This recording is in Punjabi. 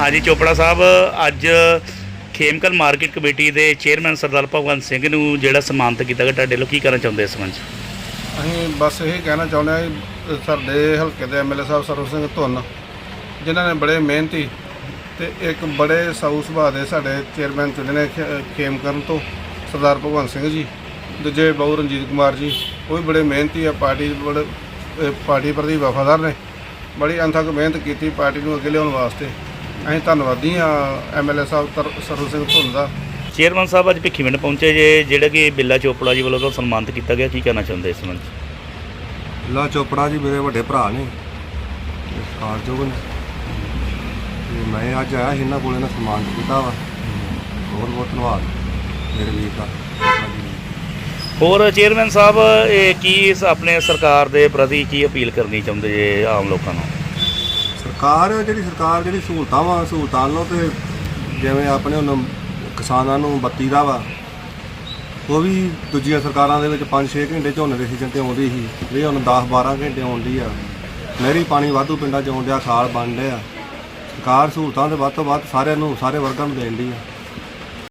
ਹਾਂਜੀ, ਚੋਪੜਾ ਸਾਹਿਬ, ਅੱਜ ਖੇਮਕਲ ਮਾਰਕੀਟ ਕਮੇਟੀ ਦੇ ਚੇਅਰਮੈਨ ਸਰਦਾਰ ਭਗਵੰਤ ਸਿੰਘ ਨੂੰ ਜਿਹੜਾ ਸਨਮਾਨਿਤ ਕੀਤਾ ਗਿਆ, ਤੁਹਾਡੇ ਲੋਕ ਕੀ ਕਰਨਾ ਚਾਹੁੰਦੇ ਇਸ ਸੰਬੰਧ ਅਸੀਂ ਬਸ ਇਹ ਕਹਿਣਾ ਚਾਹੁੰਦੇ ਹਾਂ ਕਿ ਸਾਡੇ ਹਲਕੇ ਦੇ ਐਮਐਲਏ ਸਾਹਿਬ ਸਰਵ ਸਿੰਘ ਧੁੰਨ, ਜਿਨ੍ਹਾਂ ਨੇ ਬੜੇ ਮਿਹਨਤੀ ਤੇ ਇੱਕ ਬੜੇ ਸਾਊ ਸੁਭਾਅ ਦੇ ਸਾਡੇ ਚੇਅਰਮੈਨ ਚੁਣੇ ਨੇ ਖੇ- ਖੇਮਕਰਨ ਤੋਂ, ਸਰਦਾਰ ਭਗਵੰਤ ਸਿੰਘ ਜੀ, ਦੂਜੇ ਬਾਊ ਰਣਜੀਤ ਕੁਮਾਰ ਜੀ, ਉਹ ਵੀ ਬੜੇ ਮਿਹਨਤੀ ਆ, ਪਾਰਟੀ ਬੜੇ ਪਾਰਟੀ ਪ੍ਰਤੀ ਵਫਾਦਾਰ ਨੇ, ਬੜੀ ਅੰਥਕ ਮਿਹਨਤ ਕੀਤੀ ਪਾਰਟੀ ਨੂੰ ਅੱਗੇ ਲਿਆਉਣ ਵਾਸਤੇ। ਅਸੀਂ ਧੰਨਵਾਦੀ ਆ ਐਮਐਲਏ ਸਾਹਿਬ ਸਰਵ ਸਿੰਘ ਧੁੰਨ ਦਾ। ਚੇਅਰਮੈਨ ਸਾਹਿਬ ਅੱਜ ਭਿੱਖੀਵਿੰਡ ਪਹੁੰਚੇ ਜੇ ਜਿਹੜਾ ਕਿ ਬਿੱਲਾ ਚੋਪੜਾ ਜੀ ਵੱਲੋਂ ਤਾਂ ਸਨਮਾਨਿਤ ਕੀਤਾ ਗਿਆ ਕੀ ਕਹਿਣਾ ਚਾਹੁੰਦੇ ਇਸ ਸੰਬੰਧ 'ਚ? ਲਾ ਚੋਪੜਾ ਜੀ ਮੇਰੇ ਵੱਡੇ ਭਰਾ ਨੇ ਸਤਿਕਾਰਯੋਗ ਨੇ। ਤੇ ਮੈਂ ਅੱਜ ਆਇਆ ਸੀ ਇਹਨਾਂ ਕੋਲ ਇਹਨਾਂ ਸਨਮਾਨ ਕੀਤਾ ਵਾ। ਬਹੁਤ ਬਹੁਤ ਧੰਨਵਾਦ ਮੇਰੇ ਵੀਰ ਦਾ। ਹੋਰ ਚੇਅਰਮੈਨ ਸਾਹਿਬ ਇਹ ਕੀ ਇਸ ਆਪਣੇ ਸਰਕਾਰ ਦੇ ਪ੍ਰਤੀ ਕੀ ਅਪੀਲ ਕਰਨੀ ਚਾਹੁੰਦੇ ਜੇ ਆਮ ਲੋਕਾਂ ਨੂੰ? ਸਰਕਾਰ, ਜਿਹੜੀ ਸਰਕਾਰ, ਜਿਹੜੀ ਸਹੂਲਤਾਂ ਵਾ, ਸਹੂਲਤਾਂ ਲੋ ਤੇ ਜਿਵੇਂ ਆਪਣੇ ਹੁਣ ਕਿਸਾਨਾਂ ਨੂੰ ਬੱਤੀ ਦਾ ਵਾ, ਉਹ ਵੀ ਦੂਜੀਆਂ ਸਰਕਾਰਾਂ ਦੇ ਵਿੱਚ 5-6 ਘੰਟੇ ਝੋਨੇ ਦੇ ਸੀਜ਼ਨ ਤੇ ਆਉਂਦੀ ਸੀ ਇਹ ਹੁਣ 10-12 ਘੰਟੇ ਆਉਂਦੀ ਆ। ਨਹਿਰੀ ਪਾਣੀ ਵਾਧੂ ਪਿੰਡਾਂ 'ਚ ਆਉਂਦਿਆ ਖਾਲ ਬਣ ਰਿਹਾ ਸਰਕਾਰ ਸਹੂਲਤਾਂ ਦੇ ਵੱਧ ਤੋਂ ਵੱਧ ਸਾਰਿਆਂ ਨੂੰ, ਸਾਰੇ ਵਰਗਾਂ ਨੂੰ ਦੇਣ ਦੀ ਆ।